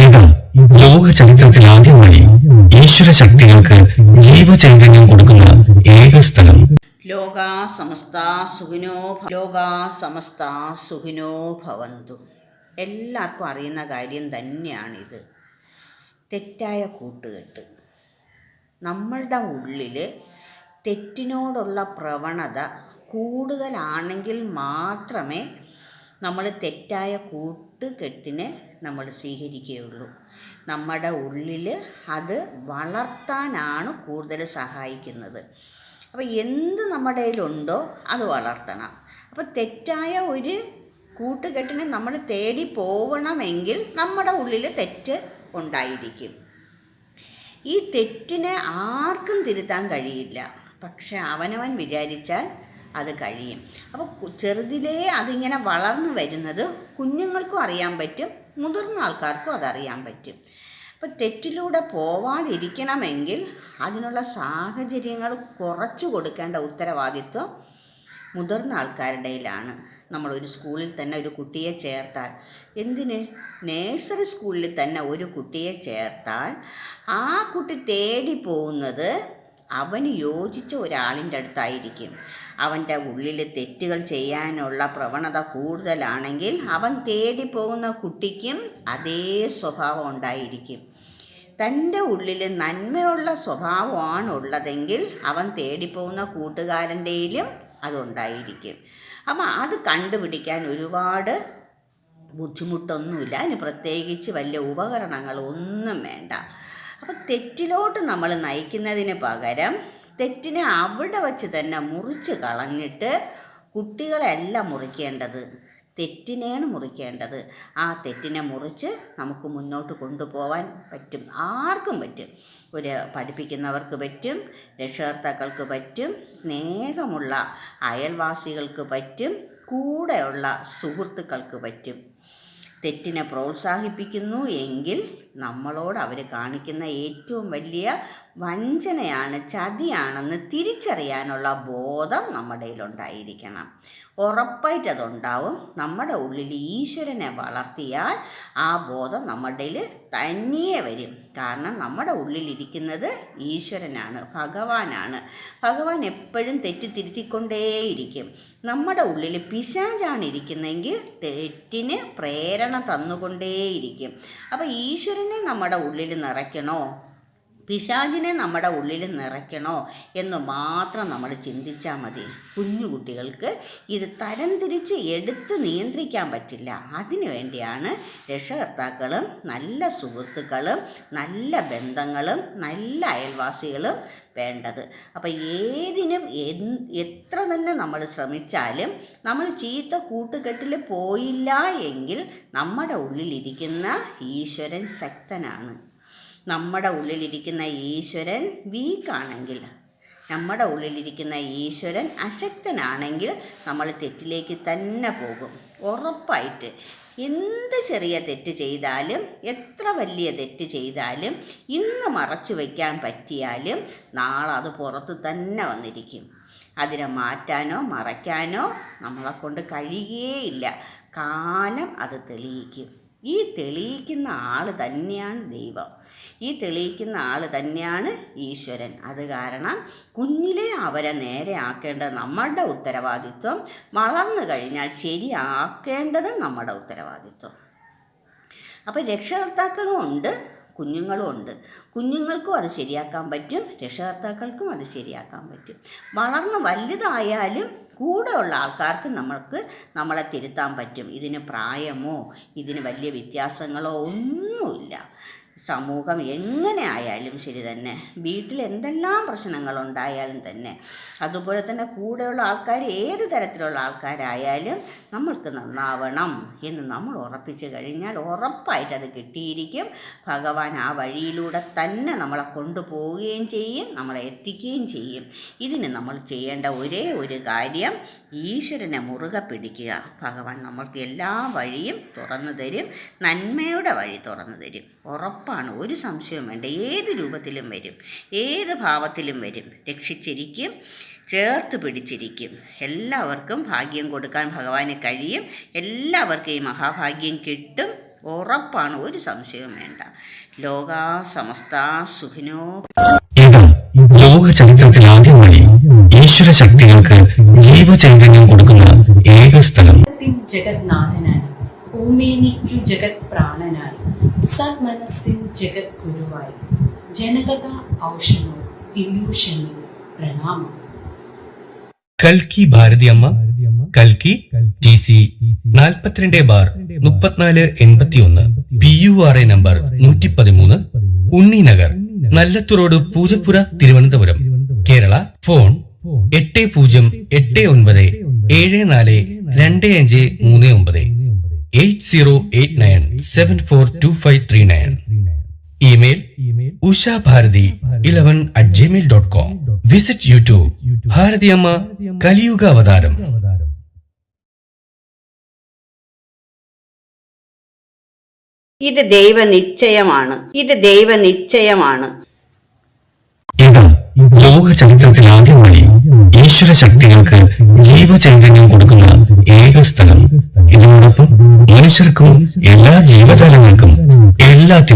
ഇത് ലോക ചരിത്രത്തിൽ ആദ്യമായി ഈശ്വര ശക്തികൾക്ക് ജീവചൈതന്യം കൊടുക്കുന്ന ഏക സ്ഥലം ലോകാ സമസ്ത സുഖിനോ ലോകാ സമസ്ത സുഖിനോ ഭവന്തു. എല്ലാവർക്കും അറിയുന്ന കാര്യം തന്നെയാണിത്. തെറ്റായ കൂട്ടുകെട്ട്. നമ്മളുടെ ഉള്ളിൽ തെറ്റിനോടുള്ള പ്രവണത കൂടുതലാണെങ്കിൽ മാത്രമേ നമ്മൾ തെറ്റായ കൂട്ടുകെട്ടിനെ നമ്മൾ സ്വീകരിക്കുകയുള്ളൂ. നമ്മുടെ ഉള്ളിൽ അത് വളർത്താനാണ് കൂടുതൽ സഹായിക്കുന്നത്. അപ്പോൾ എന്ത് നമ്മുടെ കയ്യിലുണ്ടോ അത് വളർത്തണം. അപ്പോൾ തെറ്റായ ഒരു കൂട്ടുകെട്ടിനെ നമ്മൾ തേടി പോവണമെങ്കിൽ നമ്മുടെ ഉള്ളിൽ തെറ്റ് ഉണ്ടായിരിക്കും. ഈ തെറ്റിനെ ആർക്കും തിരുത്താൻ കഴിയില്ല. പക്ഷെ അവനവൻ വിചാരിച്ചാൽ അത് കഴിയും. അപ്പോൾ ചെറുതിലേ അതിങ്ങനെ വളർന്നു വരുന്നത് കുഞ്ഞുങ്ങൾക്കും അറിയാൻ പറ്റും മുതിർന്ന ആൾക്കാർക്കും അതറിയാൻ പറ്റും. അപ്പോൾ തെറ്റിലൂടെ പോവാതിരിക്കണമെങ്കിൽ അതിനുള്ള സാഹചര്യങ്ങൾ കുറച്ചു കൊടുക്കേണ്ട ഉത്തരവാദിത്വം മുതിർന്ന ആൾക്കാരുടെയിലാണ്. നമ്മളൊരു സ്കൂളിൽ തന്നെ ഒരു കുട്ടിയെ ചേർത്താൽ. എന്തിന്? നേഴ്സറി സ്കൂളിൽ തന്നെ ഒരു കുട്ടിയെ ചേർത്താൽ ആ കുട്ടി തേടി പോകുന്നത് അവന് യോജിച്ച ഒരാളിന്റെ അടുത്തായിരിക്കും. അവന്റെ ഉള്ളിൽ തെറ്റുകൾ ചെയ്യാനുള്ള പ്രവണത കൂടുതലാണെങ്കിൽ അവൻ തേടി പോകുന്ന കുട്ടിക്കും അതേ സ്വഭാവം ഉണ്ടായിരിക്കും. തന്റെ ഉള്ളിൽ നന്മയുള്ള സ്വഭാവമാണ് ഉള്ളതെങ്കിൽ അവൻ തേടിപ്പോകുന്ന കൂട്ടുകാരന്റെയിലും അതുണ്ടായിരിക്കും. അപ്പം അത് കണ്ടുപിടിക്കാൻ ഒരുപാട് ബുദ്ധിമുട്ടൊന്നുമില്ല. അതിന് പ്രത്യേകിച്ച് വലിയ ഉപകരണങ്ങളൊന്നും വേണ്ട. അപ്പം തെറ്റിലോട്ട് നമ്മൾ നയിക്കുന്നതിന് പകരം തെറ്റിനെ അവിടെ വച്ച് തന്നെ മുറിച്ച് കളഞ്ഞിട്ട് കുട്ടികളെയല്ല മുറിക്കേണ്ടത്. തെറ്റിനെയാണ് മുറിക്കേണ്ടത്. ആ തെറ്റിനെ മുറിച്ച് നമുക്ക് മുന്നോട്ട് കൊണ്ടുപോകാൻ പറ്റും. ആർക്കും പറ്റും. ഒരു പഠിപ്പിക്കുന്നവർക്ക് പറ്റും രക്ഷകർത്താക്കൾക്ക് പറ്റും സ്നേഹമുള്ള അയൽവാസികൾക്ക് പറ്റും കൂടെയുള്ള സുഹൃത്തുക്കൾക്ക് പറ്റും. തെറ്റിനെ പ്രോത്സാഹിപ്പിക്കുന്നു എങ്കിൽ നമ്മളോട് അവർ കാണിക്കുന്ന ഏറ്റവും വലിയ വഞ്ചനയാണ് ചതിയാണെന്ന് തിരിച്ചറിയാനുള്ള ബോധം നമ്മുടെ ഉണ്ടായിരിക്കണം ഉറപ്പായിട്ട് അതുണ്ടാവും. നമ്മുടെ ഉള്ളിൽ ഈശ്വരനെ വളർത്തിയാൽ ആ ബോധം നമ്മുടെ തനിയെ വരും. കാരണം നമ്മുടെ ഉള്ളിലിരിക്കുന്നത് ഈശ്വരനാണ് ഭഗവാനാണ്. ഭഗവാൻ എപ്പോഴും തെറ്റിത്തിരുത്തിക്കൊണ്ടേയിരിക്കും നമ്മുടെ ഉള്ളിൽ പിശാചാണ് ഇരിക്കുന്നതെങ്കിൽ തെറ്റിന് പ്രേരണ തന്നുകൊണ്ടേയിരിക്കും. അപ്പോൾ ഈശ്വരനെ നമ്മുടെ ഉള്ളിൽ നിറയ്ക്കണോ? പിശാചിനെ നമ്മുടെ ഉള്ളിൽ നിറയ്ക്കണോ എന്ന് മാത്രം നമ്മൾ ചിന്തിച്ചാൽ മതി. കുഞ്ഞുകുട്ടികൾക്ക് ഇത് തരംതിരിച്ച് എടുത്ത് നിയന്ത്രിക്കാൻ പറ്റില്ല. അതിനു വേണ്ടിയാണ് രക്ഷകർത്താക്കളും നല്ല സുഹൃത്തുക്കളും നല്ല ബന്ധങ്ങളും നല്ല അയൽവാസികളും വേണ്ടത്. അപ്പം ഏതിനും എത്ര തന്നെ നമ്മൾ ശ്രമിച്ചാലും നമ്മൾ ചീത്ത കൂട്ടുകെട്ടിൽ പോയില്ല എങ്കിൽ നമ്മുടെ ഉള്ളിലിരിക്കുന്ന ഈശ്വരൻ ശക്തനാണ്. നമ്മുടെ ഉള്ളിലിരിക്കുന്ന ഈശ്വരൻ വീക്കാണെങ്കിൽ നമ്മുടെ ഉള്ളിലിരിക്കുന്ന ഈശ്വരൻ അശക്തനാണെങ്കിൽ നമ്മൾ തെറ്റിലേക്ക് തന്നെ പോകും. ഉറപ്പായിട്ട്. എന്ത് ചെറിയ തെറ്റ് ചെയ്താലും എത്ര വലിയ തെറ്റ് ചെയ്താലും ഇന്ന് മറച്ചു വയ്ക്കാൻ പറ്റിയാലും നാളെ അത് പുറത്ത് തന്നെ വന്നിരിക്കും. അതിനെ മാറ്റാനോ മറയ്ക്കാനോ നമ്മളെക്കൊണ്ട് കഴിയുകയില്ല കാലം അത് തെളിയിക്കും. ഈ തെളിയിക്കുന്ന ആൾ തന്നെയാണ് ദൈവം. ഈ തെളിയിക്കുന്ന ആൾ തന്നെയാണ് ഈശ്വരൻ. അത് കാരണം കുഞ്ഞിലെ അവരെ നേരെ ആക്കേണ്ടത് നമ്മളുടെ ഉത്തരവാദിത്വം. വളർന്നു കഴിഞ്ഞാൽ ശരിയാക്കേണ്ടത് നമ്മുടെ ഉത്തരവാദിത്വം. അപ്പോൾ രക്ഷകർത്താക്കളും ഉണ്ട്. കുഞ്ഞുങ്ങളും ഉണ്ട് കുഞ്ഞുങ്ങൾക്കും അത് ശരിയാക്കാൻ പറ്റും. രക്ഷകർത്താക്കൾക്കും അത് ശരിയാക്കാൻ പറ്റും. വളർന്ന് വലുതായാലും കൂടെയുള്ള ആൾക്കാർക്ക് നമ്മൾക്ക് നമ്മളെ തിരുത്താൻ പറ്റും. ഇതിന് പ്രായമോ ഇതിന് വലിയ വ്യത്യാസങ്ങളോ ഒന്നുമില്ല. സമൂഹം എങ്ങനെ ആയാലും ശരി തന്നെ. വീട്ടിൽ എന്തെല്ലാം പ്രശ്നങ്ങളുണ്ടായാലും തന്നെ. അതുപോലെ തന്നെ കൂടെയുള്ള ആൾക്കാർ ഏത് തരത്തിലുള്ള ആൾക്കാരായാലും നമ്മൾക്ക് നന്നാവണം എന്ന് നമ്മൾ ഉറപ്പിച്ചു കഴിഞ്ഞാൽ ഉറപ്പായിട്ട് അത് കിട്ടിയിരിക്കും. ഭഗവാൻ ആ വഴിയിലൂടെ തന്നെ നമ്മളെ കൊണ്ടുപോവുകയും ചെയ്യും നമ്മളെ എത്തിക്കുകയും ചെയ്യും. ഇതിന് നമ്മൾ ചെയ്യേണ്ട ഒരേ ഒരു കാര്യം ഈശ്വരനെ മുറുകെ പിടിക്കുക. ഭഗവാൻ നമ്മൾക്ക് എല്ലാ വഴിയും തുറന്നു തരും നന്മയുടെ വഴി തുറന്നു തരും. ഉറപ്പാണ് ഒരു സംശയവും വേണ്ട. ഏത് രൂപത്തിലും വരും. ഏത് ഭാവത്തിലും വരും. രക്ഷിച്ചിരിക്കും. ചേർത്ത് പിടിച്ചിരിക്കും. എല്ലാവർക്കും ഭാഗ്യം കൊടുക്കാൻ ഭഗവാന് കഴിയും. എല്ലാവർക്കും ഈ മഹാഭാഗ്യം കിട്ടും. ഉറപ്പാണ്. ഒരു സംശയവും വേണ്ട. ലോകാ സമസ്ത സുഖിനോ. ലോകചരിത്രത്തിൽ ലോക ചരിത്രത്തിൽ ആദ്യമായി ഈശ്വര ശക്തികൾക്ക് ജീവചൈതന്യം കൊടുക്കുന്ന ഏക സ്ഥലം. ജഗത്നാഥനായി ജഗന്നാഥനായി. ഭൂമിനിക്കു ജഗത് പ്രാണനായി സന്മനസ്സിൻ ജഗത് ഗുരുവായി ജനകഥ ഔഷണോ ഇല്യൂഷനിൽ പ്രണാമം. കൽക്കി കൽക്കി ടി സി നാൽപ്പത്തിരണ്ട് ബാർ മുപ്പത്തിനാല് എൺപത്തി ഒന്ന് P you are A number നൂറ്റി പതിമൂന്ന് ഉണ്ണിനഗർ നല്ലത്ത് റോഡ് പൂജപ്പുര തിരുവനന്തപുരം. കേരള ഫോൺ എട്ട് പൂജ്യം എട്ട് ഒൻപത് ഏഴ് നാല് രണ്ട് അഞ്ച് മൂന്ന് ഒമ്പത് eight zero eight nine seven four two five three nine. Email Usha Bharathi eleven at Gmail dot com visit YouTube Bharathiyamma കലിയുഗ അവതാരം ഇത് ദൈവനിശ്ചയമാണ്. ഇത് ദൈവനിശ്ചയമാണ്. ഇത് ലോക ചരിത്രത്തിൽ ആദ്യമായി ഈശ്വര ശക്തികൾക്ക് ജീവചൈതന്യം കൊടുക്കുന്ന ഏക സ്ഥലം. ഇതിനോടൊപ്പം മനുഷ്യർക്കും എല്ലാ ജീവജാലങ്ങൾക്കും എല്ലാത്തിനും